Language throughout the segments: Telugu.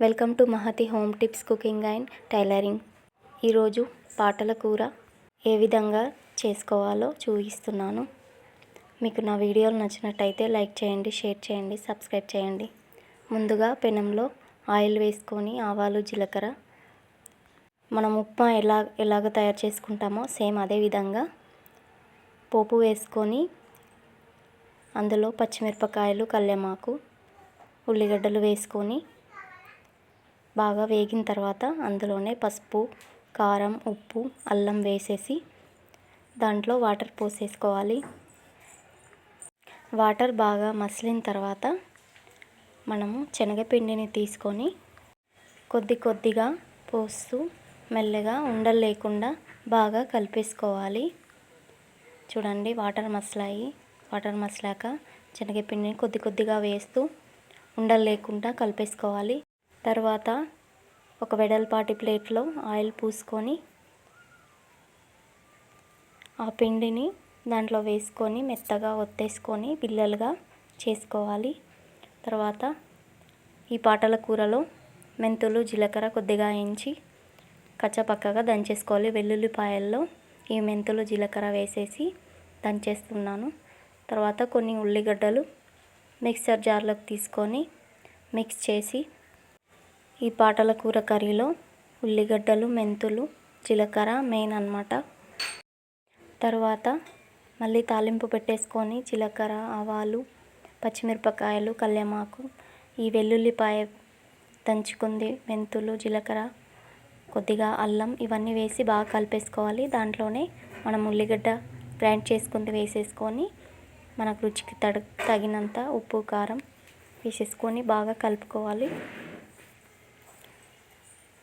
Welcome to Mahathi home tips cooking and tailoring. ఈరోజు పాటల కూర ఏ విధంగా చేసుకోవాలో చూపిస్తున్నాను. మీకు నా వీడియోలు నచ్చినట్టయితే లైక్ చేయండి షేర్ చేయండి సబ్స్క్రైబ్ చేయండి. ముందుగా పెనంలో ఆయిల్ వేసుకొని ఆవాలు జీలకర్ర మనం ఉప్మా ఎలా ఎలాగ తయారు చేసుకుంటామో సేమ్ అదే విధంగా పోపు వేసుకొని అందులో పచ్చిమిరపకాయలు కళ్యామాకు ఉల్లిగడ్డలు వేసుకొని బాగా వేగిన తర్వాత అందులోనే పసుపు కారం ఉప్పు అల్లం వేసేసి దాంట్లో వాటర్ పోసేసుకోవాలి. వాటర్ బాగా మసిలిన తర్వాత మనము శనగపిండిని తీసుకొని కొద్ది కొద్దిగా పోస్తూ మెల్లగా ఉండలు లేకుండా బాగా కలిపేసుకోవాలి. చూడండి వాటర్ మసలాయి. వాటర్ మసలాక శనగపిండిని కొద్ది కొద్దిగా వేస్తూ ఉండలు లేకుండా కలిపేసుకోవాలి. తర్వాత ఒక వెడల్పాటి ప్లేట్లో ఆయిల్ పూసుకొని ఆ పిండిని దాంట్లో వేసుకొని మెత్తగా ఒత్తేసుకొని పిల్లలుగా చేసుకోవాలి. తర్వాత ఈ పాటల కూరలో మెంతులు జీలకర్ర కొద్దిగా వేయించి కచ్చపక్కగా దంచేసుకోవాలి. వెల్లుల్లిపాయల్లో ఈ మెంతులు జీలకర్ర వేసేసి దంచేస్తున్నాను. తర్వాత కొన్ని ఉల్లిగడ్డలు మిక్సర్ జార్లోకి తీసుకొని మిక్స్ చేసి ఈ పాటల కూర కర్రీలో ఉల్లిగడ్డలు మెంతులు జీలకర్ర మెయిన్ అనమాట తర్వాత మళ్ళీ తాలింపు పెట్టేసుకొని జీలకర్ర ఆవాలు పచ్చిమిరపకాయలు కళ్యామాకు ఈ వెల్లుల్లిపాయ దంచుకుంది మెంతులు జీలకర్ర కొద్దిగా అల్లం ఇవన్నీ వేసి బాగా కలిపేసుకోవాలి. దాంట్లోనే మనం ఉల్లిగడ్డ గ్రైండ్ చేసుకుంది వేసేసుకొని మనకు రుచికి తగినంత ఉప్పు కారం వేసేసుకొని బాగా కలుపుకోవాలి.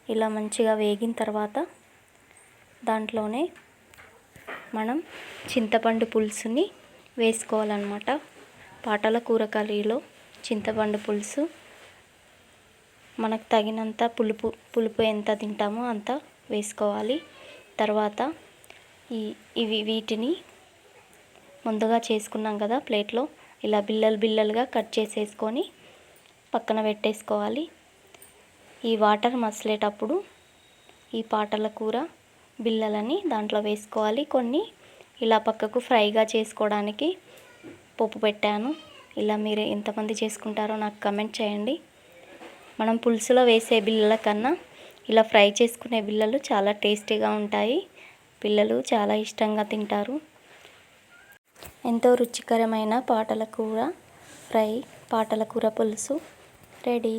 ఇలా మంచిగా వేగిన తర్వాత దాంట్లోనే మనం చింతపండు పులుసుని వేసుకోవాలన్నమాట. పాటల కూర కర్రీలో చింతపండు పులుసు మనకు తగినంత పులుపు పులుపు ఎంత తింటామో అంత వేసుకోవాలి. తర్వాత ఈ ఇవి వీటిని ముందుగా చేసుకున్నాం కదా ప్లేట్లో. ఇలా బిల్లలు బిల్లలుగా కట్ చేసేసుకొని పక్కన పెట్టేసుకోవాలి. ఈ వాటర్ మసిలేటప్పుడు ఈ పాటల కూర బిల్లలని దాంట్లో వేసుకోవాలి. కొన్ని ఇలా పక్కకు ఫ్రైగా చేసుకోవడానికి పప్పు పెట్టాను. ఇలా మీరు ఎంతమంది చేసుకుంటారో నాకు కమెంట్ చేయండి. మనం పులుసులో వేసే బిల్లల కన్నా ఇలా ఫ్రై చేసుకునే బిల్లలు చాలా టేస్టీగా ఉంటాయి. పిల్లలు చాలా ఇష్టంగా తింటారు. ఎంతో రుచికరమైన పాటల కూర ఫ్రై పాటల కూర పులుసు రెడీ.